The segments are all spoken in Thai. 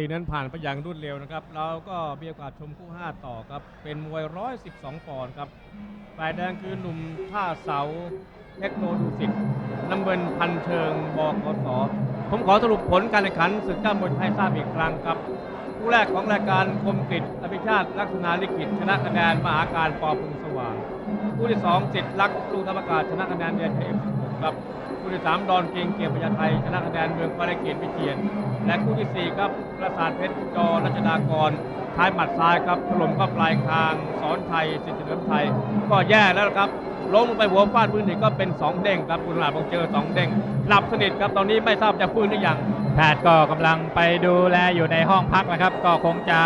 ีนั้นผ่านไปอย่างรวดเร็วนะครับเราก็มีโอกาสชมคู่ 5 ต่อครับ เป็นมวย 112 ปอนด์ครับ ฝ่ายแดงคือหนุ่มท่าเสาเทคโนดูสิตน้ำเงินพันเชิงบกสผมขอสรุปผลการแข่งขันศึกเจ้ามวยไทยทราบอีกครั้งครับ คู่แรกของรายการคมกริตอภิชาติลักษณะลิขิตชนะคะแนนมหาการปอพึงสว่าง คู่ที่สองจิตรักษ์ลูกธรรมกาชนะคะแนนเดียนเอฟครับ คู่ที่สามดอนเกียงเกียรติพญาไทยชนะคะแนนเมืองปาริเกตวิเชียน และคู่ที่สี่ครับประสาทเพชรจอรัชดากรท้ายหมัดซ้ายครับถล่มก็ปลายคางสอนไทยสิทธิ์เฉลิมไทย ก็แย่แล้วครับล้มลงไปหัวฟาดพื้นอีกก็เป็นสองเด้งครับคุณหลาบบอกเจอสองเด้งหลับสนิทครับตอนนี้ไม่ทราบจะฟื้นหรือยังแพทย์ก็กำลังไปดูแลอยู่ในห้องพักนะครับ ก็คงจะ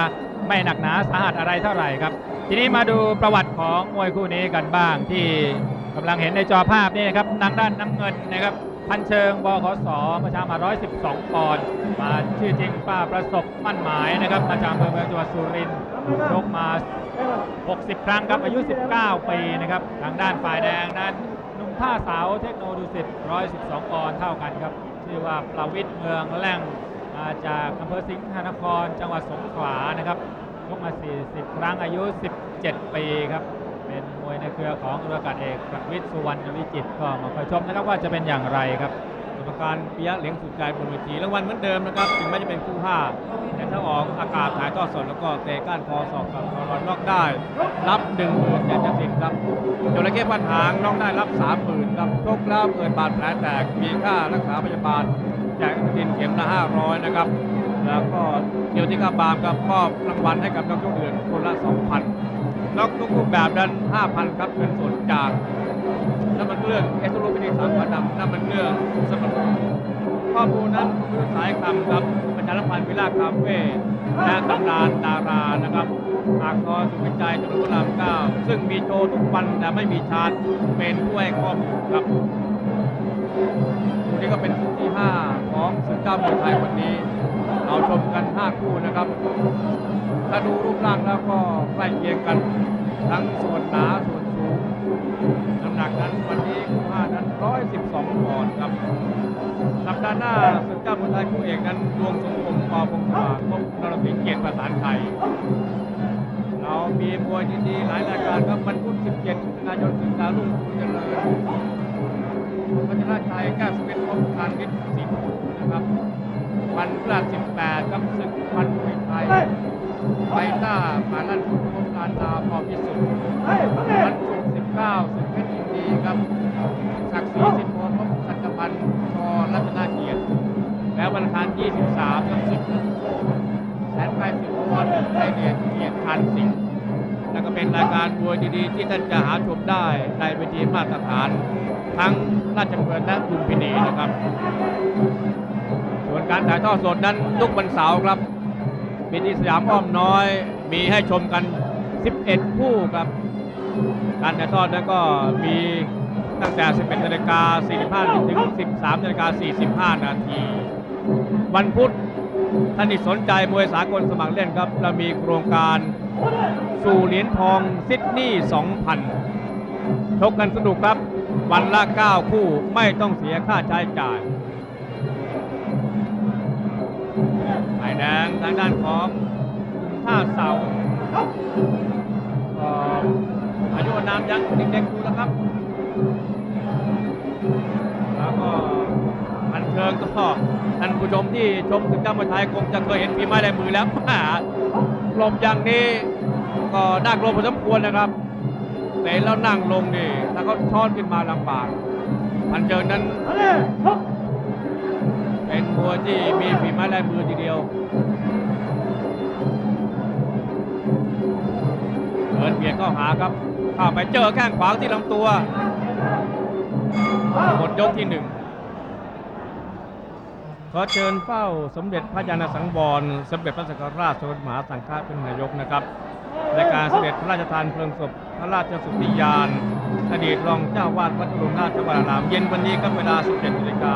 ไม่หนักหนาสาหัสอะไรเท่าไหร่ครับ ทีนี้มาดูประวัติของมวยคู่นี้กันบ้างที่กำลังเห็นในจอภาพนี่นะครับทางด้านน้ำเงินนะครับ พันเชิงบขสมาชามา 112 ปอนด์มาชื่อจริงป้าประสบมั่นหมายนะครับมาจากอำเภอเมืองจังหวัดสุรินทร์ชกมา 60 ครั้งครับอายุ 19 ปีนะครับทางด้านฝ่ายแดงนั้นหนุ่มท่าสาวเทคโนโลยี112 ปอนด์เท่ากันครับชื่อว่าประวิทย์เมืองแล่งมาจากอำเภอสิงห์นคร จังหวัดสงขลานะครับชกมา 40 ครั้งอายุ 17 ปีครับ เป็นมวยในเครือของเออากาศเอกประวิทย์สุวรรณวิจิตก็มาคอยชมนะครับว่าจะเป็นอย่างไรครับกรรมการปิยะเหลียงสุดใจบนเวทีรางวัลเหมือนเดิมนะครับถึงแม้จะเป็นคู่ห้าแต่ถ้าออกอากาศถ่ายทอดสดแล้วก็เตะก้านคอสอบกับคอรอนนอกได้ รับหนึ่งหมื่นอยากจะสิบครับจระเข้พันหางน้องได้รับสามหมื่นครับชกแล้วเกิดบาดแผลแตกมีค่ารักษาพยาบาลจากดินเข็มละห้าร้อยนะครับแล้วก็เดียวที่กาบามกับมอบรางวัลให้กับนักชกเดือนคนละสองพัน ล็อกทุกรูปแบบนั้นห้าพันครับเงินสดจากน้ำมันเครื่องเอสโตรพิธีสามขวดดำน้ำมันเครื่องสำหรับข้อมูลนั้นคือสายคำครับประชาสัมพันธ์วิลาคาเฟ่และตำนานดารานะครับอาคอสุวิจัยถนนพระรามเก้าซึ่งมีโชว์ทุกวันแต่ไม่มีชาร์จเป็นผู้ให้ข้อมูลครับคู่นี้ก็เป็นคู่ที่ 5 ของศึกเจ้ามวยไทยวันนี้ เราชมกัน 5 คู่นะครับ ถ้าดูรูปร่างแล้วก็ใกล้เคียงกัน ทั้งส่วนหนาส่วนสูงน้ำหนักนั้นวันนี้คู่ห้านั้น 112ปอนด์ครับ สัปดาห์หน้าศึกเจ้ามวยไทยคู่เอกนั้นดวงสมพงษ์ปอพงศ์สว่างพบนรสิเกียรติประสานไทยเรามีมวยดีๆหลายรายการครับวันพุธ17มิถุนายนศึกดาวรุ่งเจริญพัชรชัยแก้วสเวทพบทานวิทย์สิงห์นะครับ วันพฤหัส18ครับศึกวันมวยไทย ไฟต้าปาลั่นพุทธพบการนาพอพิสุทธิ์วันศุกร์19ศึกเพชรยินดีครับศักดิ์ศรีสิทธิ์โพพบสัจพันธ์ชรัตนาเกียรติ แล้ววันอังคาร23กับศึกแสนไกรสิทธิ์พรไทยเดชเกียรติพันสิงห์แล้วก็เป็นรายการมวยดีๆ ที่ท่านจะหาชมได้ในเวทีมาตรฐาน ทั้งราชดำเนินและลุมพินีนะครับ ส่วนการถ่ายทอดสดนั้นทุกวันเสาร์ครับ มีที่สยามอ้อมน้อย มีให้ชมกัน 11 คู่ครับ การถ่ายทอดนั้นก็มีตั้งแต่ 11นาฬิกา45ถึง 13นาฬิกา45 นาที วันพุธท่านที่สนใจมวยสากลสมัครเล่นครับ เรามีโครงการสู่เหรียญทองซิดนีย์2,000 ชกกันสนุกครับ วันละ 9 คู่ไม่ต้องเสียค่าใช้จ่าย ทางด้านของท่าเสาก็อายุอานามยังเด็กๆอยู่แล้วครับ แล้วก็พันเชิงก็ท่านผู้ชมที่ชมถึงก้ามวยไทยคงจะเคยเห็นฝีไม้ลายมือแล้วแหม่ลมอย่างนี้ก็น่ากลัวพอสมควรนะครับเตะแล้วนั่งลงนี่ถ้าเขาช้อนขึ้นมาลำบากพันเชิงนั้นเป็นมวยที่มีฝีไม้ลายมือทีเดียว เดินเบียดเข้าหาครับเข้าไปเจอแข้งขวาที่ลำตัวหมดยกที่หนึ่งขอเชิญเฝ้าสมเด็จพระยาณสังวรสมเด็จพระสังฆราชสมเด็จมหาสังฆาเป็นนายกนะครับในการเสด็จพระราชทานเพลิงศพพระราชสุติยานอดีตรองเจ้าวาดวัดอรุณราชวราราม เย็นวันนี้ครับเวลา 17นาฬิกา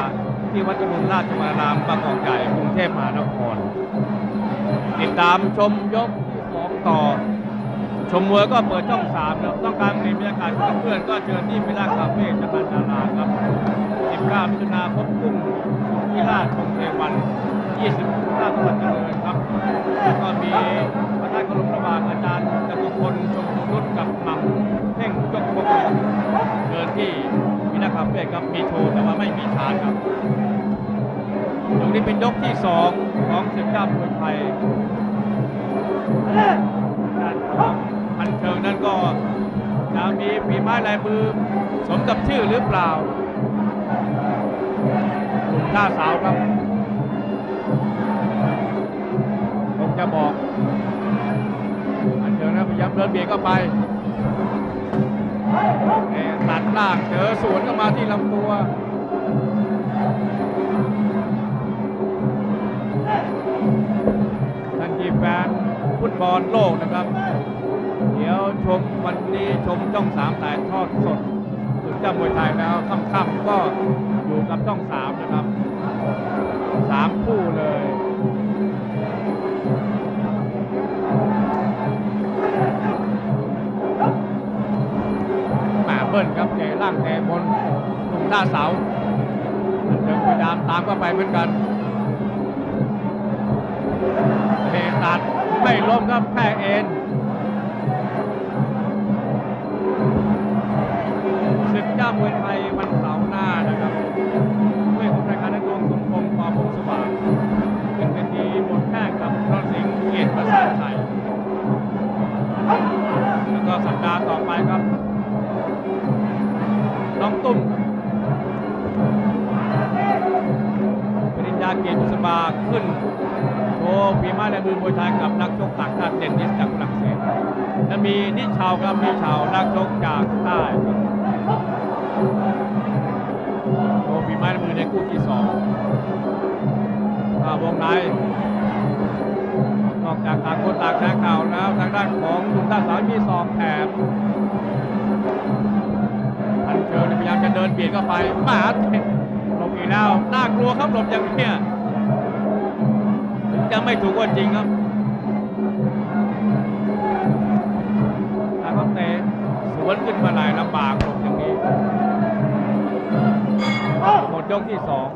ที่วัดอรุณราชวรารามบางกอกใหญ่กรุงเทพมหานคร ติดตามชมยกที่สองต่อ ชมมวยก็เปิดช่องสามครับต้องการมีบรรยากาศเพื่อนก็เชิญที่มิราคาเฟ่จังหวัดดาราครับ19มิถุนาพบกุ้งพิราชคงเทวัน25จังหวัดเจริญครับแล้วก็มีพระท่านกรมระบาดอาจารย์จตุพลชมนุชกับหม่ำเท่งจกพงเดินที่มิราคาเฟ่ครับมีโชว์แต่ว่าไม่มีชานครับยกนี้เป็นยกที่ 2 ของศึกเจ้ามวยไทย Oh! างนั้นก็จะมีฝีไม้ลายมือสมกับชื่อหรือเปล่าหนุ่มท่าสาวครับผมจะบอกพันเชิงนะพยายามเดินเบียดเข้าไปตัดล่างเจอสวนเข้ามาที่ลำตัวท่านที่แฟนฟุตบอลโลกนะครับ เดี๋ยวชมวันนี้ชมช่องสามถ่ายทอดสดสุดเจ้ามวยไทยแล้วค่ำๆก็อยู่กับช่องสามนะครับสามคู่เลยแหมเบิ้ลครับเตะล่างเตะบนตรงหน้าเสาเดินพยายามตามเข้าไปเหมือนกันเทตัดไม่ล้มครับแค่เอ็นามวยไทยวันเสาร์หน้านะครับด้วยของรายการนักดวงสมพงศ์ปอพงสว่างขึ้นเป็นทีบทแข่งกับรอดสิงห์เกียรติประสานชัยแล้วก็สัปดาห์ต่อไปครับ น้องตุ้มปริญญาเกียรติบุษบาขึ้นโชว์ฝีไม้ลายมือมวยไทยกับนักชกต่างชาติเด่นนิสจากฝรั่งเศสและมีนิชาวครับนิชาวนักชกจากใต้ โชว์ฝีไม้ลายมือในคู่ที่สองอ่าวงในนอกจากต่างคนต่างแข่งข่าวแล้วทางด้านของลุงด้านสามีสองแถมพันเชิงเนี่ยพยายามจะเดินเบียดเข้าไปหมาหลบอีกแล้วน่ากลัวครับหลบอย่างเนี้ยถึงจะไม่ถูกว่าจริงครับถ้าเขาเตะสวนขึ้นมาหลายลำบ ยกที่สอง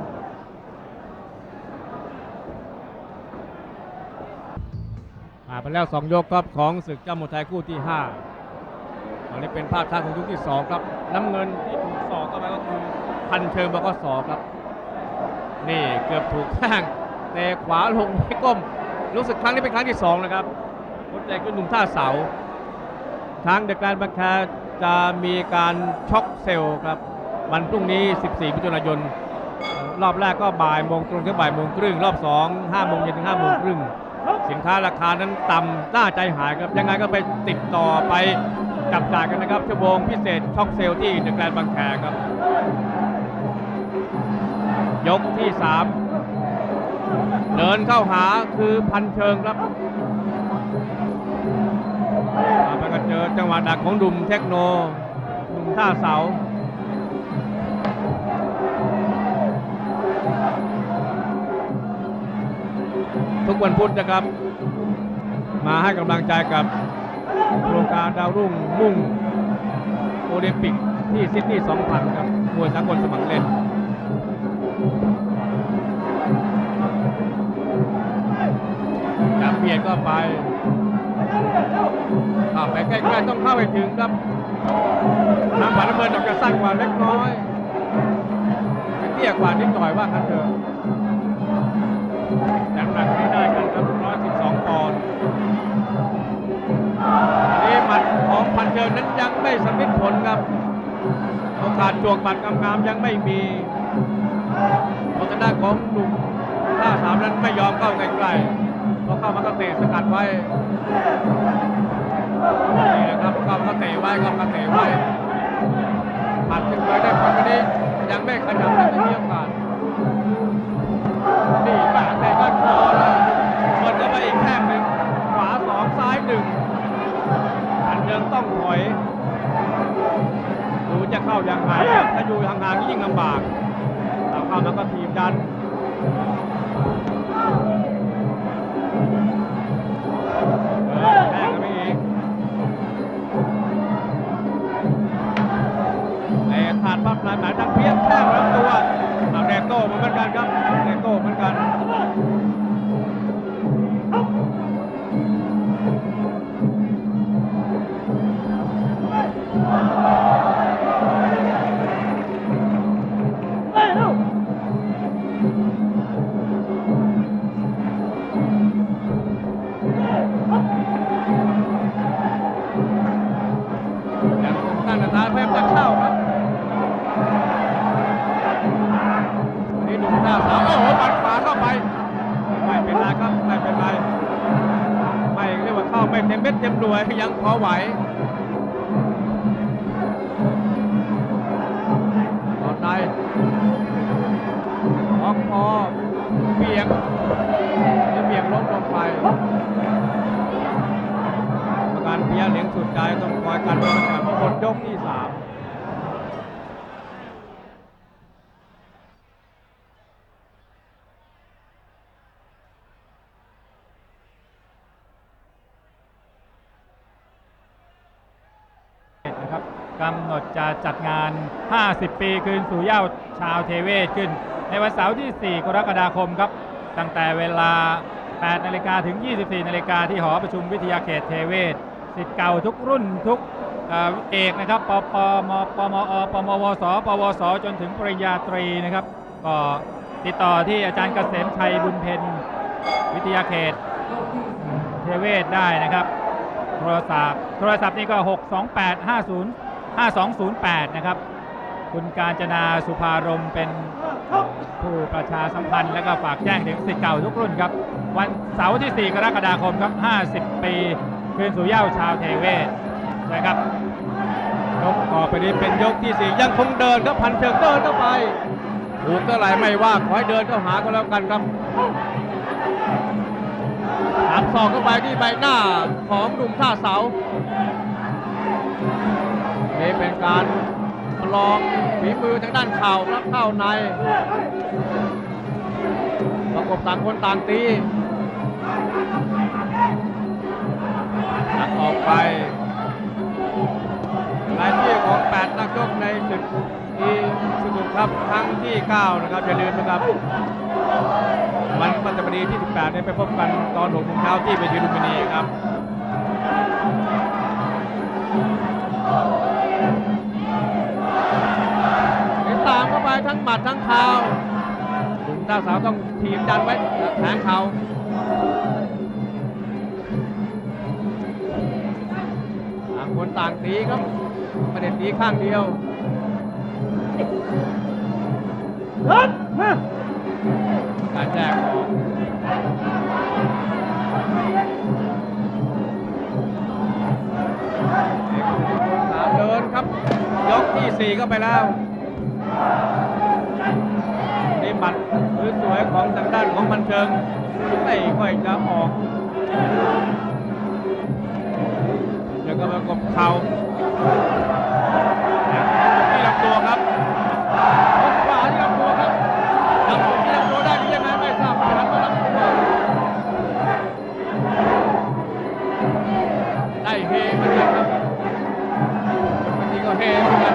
ผ่านไปแล้วสองยกครับของศึกเจ้ามวยไทยคู่ที่ห้าตอนนี้เป็นภาพช้าของยุคที่สองครับ น้ำเงินที่ถูกสอกเข้าไปก็คือพันเชิงบกสอครับ นี่เกือบถูกข้งแต่ขวาลงไม่ก้ม รู้สึกครั้งนี้เป็นครั้งที่สองนะครับรถใจขึ้นหนุ่มท่าเสาทางเดอะการบังคาจะมีการช็อกเซลล์ครับ วันพรุ่งนี้ 14มิถุนายน รอบแรกก็บ่ายโมงตรงถึงบ่ายโมงครึ่งรอบสองห้าโมงเย็นถึงห้าโมงครึ่งสินค้าราคานั้นต่ำน่าใจหายครับ ยังไงก็ไปติดต่อไปจับจ่ายกันนะครับ ชั่วโมงพิเศษช็อกเซลที่เดอะแกรนด์บางแคครับ ยกที่3เดินเข้าหาคือพันเชิงครับมาไปก็เจอจังหวะดักของดุมเทคโนดุมท่าเสา ทุกวันพุธนะครับ มาให้กำลังใจกับโครงการดาวรุ่งมุ่งโอลิมปิกที่ซิดนีย์2000 ครับมวยสากลสมัครเล่นจับเบียดก็ไปข้าไปใกล้ๆต้องเข้าไปถึงครับทางขวาน้ำเงินออกจะสั้นกว่าเล็กน้อยเตี้ยกว่านิดหน่อยว่ากันเถอะ ของพันเชิงนั้นยังไม่สำลิดผลครับโอกาสจวกบัตรงามๆยังไม่มีเพราะทางด้านของหนุ่มท่าสามนั้นไม่ยอมเข้าใกล้ๆเพราะเข้ามาก็เตะสกัดไว้นี่นะครับเข้ามาก็เตะไว้เข้ามาก็เตะไว้ผัดขึ้นไปได้ผลวันนี้ยังไม่ขยับเลยไม่มีโอกาส ต้องถอยดูจะเข้ายังไงครับถ้าอยู่ห่างๆนี่ยิ่งลำบากเอาเข้ามาก็ทีมดัน ไม่เต็มเม็ดเต็มหน่วยยังพอไหวต่อในออกคอเบี่ยงจะเบี่ยงล้มลงไปกระการเพียเหลียงสุดใจต้องคอยกันบรรยากาศหมดยกที่สาม นะครับกำหนด จะจัดงาน 50 ปีคืนสู่เย้าชาวเทเวศขึ้น ในวันเสาร์ที่ 4 กรกฎาคมครับ ตั้งแต่เวลา 8 นาฬิกาถึง 24 นาฬิกาที่หอประชุมวิทยาเขตเทเวศสิทธิ์เก่าทุกรุ่นทุกเอ่อเอกนะครับ ปปมปมอปมวส ปวส จนถึงปริญญาตรีนะครับ ก็ติดต่อที่อาจารย์เกษมชัยบุญเพ็ญวิทยาเขตเทเวศได้นะครับ โทรศัพท์ โทรศัพท์นี่ก็ 628 50 5208 นะครับ คุณการจนาสุภารมเป็นผู้ประชาสัมพันธ์และก็ฝากแจ้งถึงสิทธิ์เก่าทุกรุ่นครับ วันเสาร์ที่ 4 กรกฎาคมครับ 50 ปีคืนสู่เย้าชาวเทเวศนะครับยกต่อไปนี้เป็นยกที่สี่ยังคงเดินครับพันเชิงเดินเข้าไปถูกเท่าไหร่ไม่ว่าขอให้เดินเข้าหาก็แล้วกันครับถามศอกเข้าไปที่ใบหน้าของหนุ่มท่าเสา นี่เป็นการลองฝีมือทางด้านเข่ารับเข้าในประกบต่างคนต่างตีหักออกไปรายชื่ของ 8 นักชกในศึกอีสุดครับครั้งที่ 9 นะครับ อย่าลืมนะครับ วันพฤหัสบดีที่ 18เนี่ยไปพบกันตอน6โมงเช้าที่เวทีลุมพินีครับ มาทั้งหมัดทั้งเท้าลุงดาวสาวต้องทีมดันไว้แทงเขาต่างคนต่างตีครับไม่ได้ตีข้างเดียวการแจกออกเอกสุพลสามเดินครับ ยกที่สี่ก็ไปแล้ว ของทางด้านของบันเทิงไม่ค่อยจะออกแล้วก็ประกบเข่าที่ลำตัวครับขวาที่ลำตัวครับลำตัวที่ลำตัวได้หรือยังไงไม่ทราบหันมาลำตัวได้เฮเหมือนกันครับบางทีก็เฮเหมือนกัน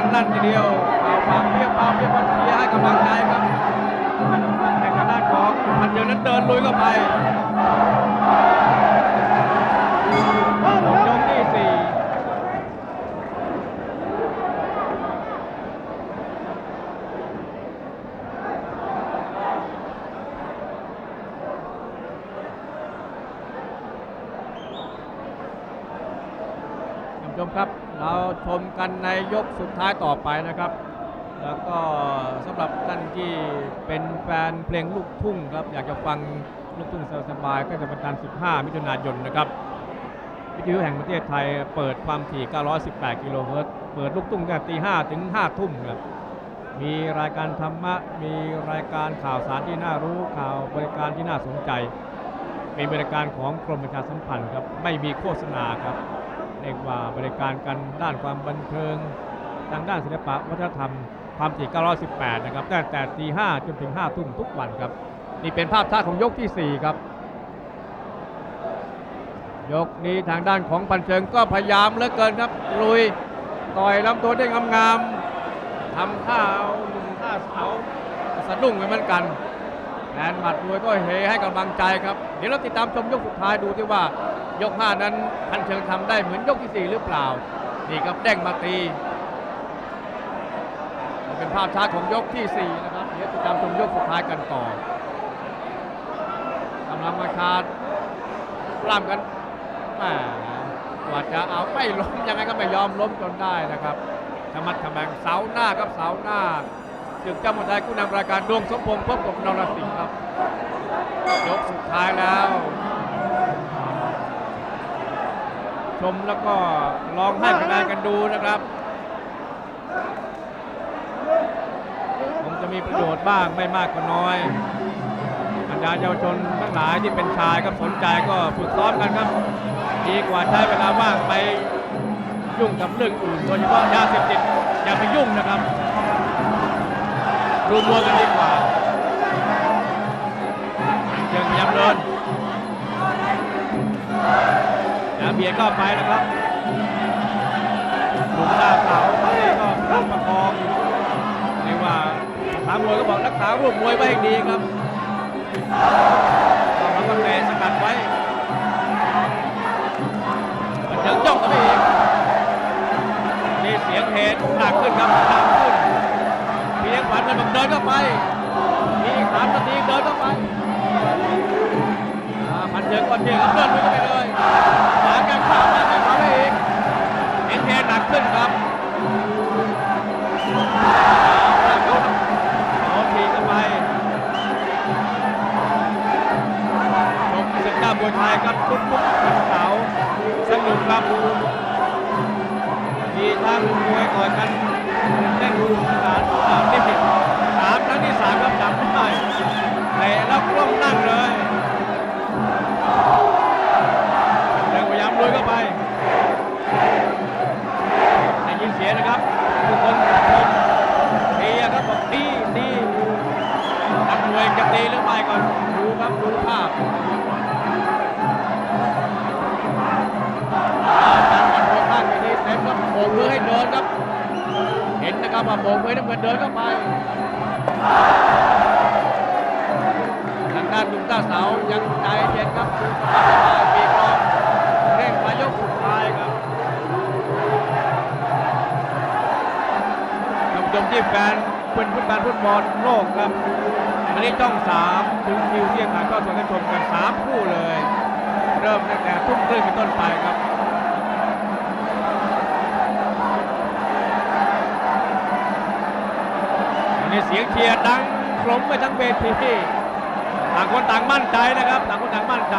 กันลั่นทีเดียวเอาความเพียบเอาเพียบกันเชียให้กำลังใจครับในทางด้านของพันเดียวนั้นเดินลุยเข้าไป กันในยกสุดท้ายต่อไปนะครับ แล้วก็สำหรับท่านที่เป็นแฟนเพลงลูกทุ่งครับ อยากจะฟังลูกทุ่งสบายๆก็จะเป็นการ 15 มิถุนายนนะครับวิทยุแห่งประเทศไทยเปิดความถี่ 918 กิโลเฮิรตซ์เปิดลูกทุ่งตั้งแต่ตี5ถึง 5 ทุ่มครับ มีรายการธรรมะ มีรายการข่าวสารที่น่ารู้ข่าวบริการที่น่าสนใจ เป็นบริการของกรมประชาสัมพันธ์ครับ ไม่มีโฆษณาครับ เรียกว่าบริการกันด้านความบันเทิง ทางด้านศิลปะวัฒนธรรม ความถี่918 นะครับตั้งแต่ตี5จนถึง 5 ทุ่มทุกวันครับ นี่เป็นภาพช้าของยกที่ 4 ครับ ยกนี้ทางด้านของบันเทิงก็พยายามเหลือเกินครับลุยต่อยลำตัวได้งามๆทำท่าเอาหนุ่าเสาสะดุ้งไปเหมือนกัน นหมัดมวยก็เฮให้กำลังใจครับ เดี๋ยวเราติดตามชมยกสุดท้ายดูที่ว่ายก5นั้นพันเชิงทำได้เหมือนยกที่ 4 หรือเปล่า นี่ครับเด้งมาตีเป็นภาพช้าของยกที่ 4 นะครับ เดี๋ยวติดตามชมยกสุดท้ายกันต่อกำลังมาคาดปล้ำกันแหมกว่าจะเอาไม่ล้มยังไงก็ไม่ยอมล้มจนได้นะครับธรรมัดขมังเสาหน้าครับเสาหน้า จึงเจ้าหมดไทยคู่นำรายการดวงสมพงษ์พบกับนรสิงห์ครับ ยกสุดท้ายแล้ว ชมแล้วก็ลองให้คะแนนกันดูนะครับคงจะมีประโยชน์บ้างไม่มากก็น้อยบรรดาเยาวชนทั้งหลายที่เป็นชายครับสนใจก็ฝึกซ้อมกันครับ ดีกว่าใช้เวลาว่างไปยุ่งกับเรื่องอื่นโดยเฉพาะยาเสพติดอย่าไปยุ่งนะครับ รวมมวยกันดีกว่าเชิงย้ำเดินอย่าเบียดเข้าไปนะครับหลุมหน้าเสาเขาเองก็ประคองเรียกว่าสามมวยก็บอกรักษารูปมวยไว้ให้ดีครับต้องรับกระแสสกัดไว้มันยังย่องกันไปอีกมีเสียงเฮดหนักขึ้นครับ ดันเพียงขวัญมันบอกเดินเข้าไปมีอีกสามนาทีเดินเข้าไปอ่าพันเชิงก่อนเพียงครับเดินเข้าไปเลยหาแกงขวามาแกงขวาไปอีกเสียงเฮดหนักขึ้นครับเอาละครับโอ้ทีเข้าไปชมศึกหน้ามวยไทยครับทุกๆวันเสาร์สนุกครับมีทั้งมวยก่อนกันเล่นสนานสามที่สิบสามครั้งที่ สามครับจับไม่ได้เตะแล้วกล้องนั่งเลยเดินพยายามลุยเข้าไปได้ยินเสียงนะครับ ทุกคนชมเตียครับบอกตีตีนักมวยจะตีหรือไม่ก่อนดูครับดูภาพการบอลโผล่ข้างไปนี้เต็มครับโบกมือให้เดินครับ เห็นนะครับว่าโบกมือให้น้ำเงินเดินเข้าไป ทางด้านดุมต้าเสายังใจเย็นครับดูสบายปีกรองเร่งมายกสุดท้ายครับท่านผู้ชมที่แฟนเป็นฟุตบอลฟุตบอลโลกครับวันนี้จ้องสามถึงคิวที่จะถ่ายทอดสดให้ชมกันสามคู่เลย เริ่มตั้งแต่ทุ่มครึ่งเป็นต้นไปครับ นนี้เสียงเชียร์ดังกลมไปทั้งเวทีต่างคนต่างมั่นใจนะครับต่างคนต่างมั่นใจ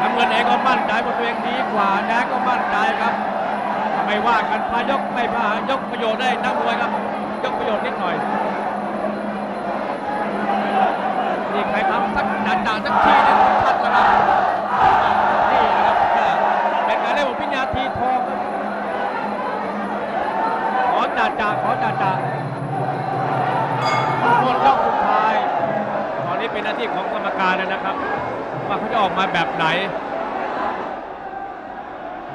น้ำเงินเองก็มั่นใจว่าตัวเองดีกว่าแดงก็มั่นใจครับ ไม่ว่ากันพายกไม่พายกประโยชน์ได้นักมวยครับ ยกประโยชน์นิดหน่อยนี่ใครทำสักด่านๆสักทีนึงชัดแล้วครับนี่นะครับเป็นการเล่นของพิญญาทีทองขอจ่าจ่าขอจ่าจ่า เป็นหน้าที่ของกรรมการแล้วนะครับ ว่าเขาจะออกมาแบบไหน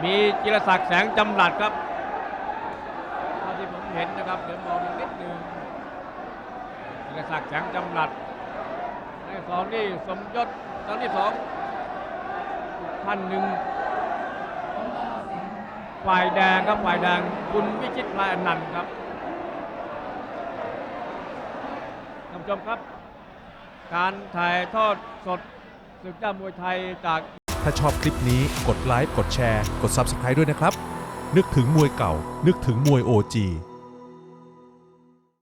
มีจิรศักดิ์แสงจำรัดครับเท่าที่ผมเห็นนะครับ เดี๋ยวมองอีกนิดนึงจิรศักดิ์แสงจำรัดในสองนี่สมยศครั้งที่สองท่านหนึ่งฝ่ายแดงครับฝ่ายแดงคุณวิชิตลายอนันต์ครับท่านผู้ชมครับ การถ่ายทอดสดศึกยอดมวยไทยจาก ถ้าชอบคลิปนี้กดไลค์กดแชร์ กด Subscribe ด้วยนะครับ นึกถึงมวยเก่า นึกถึงมวย OG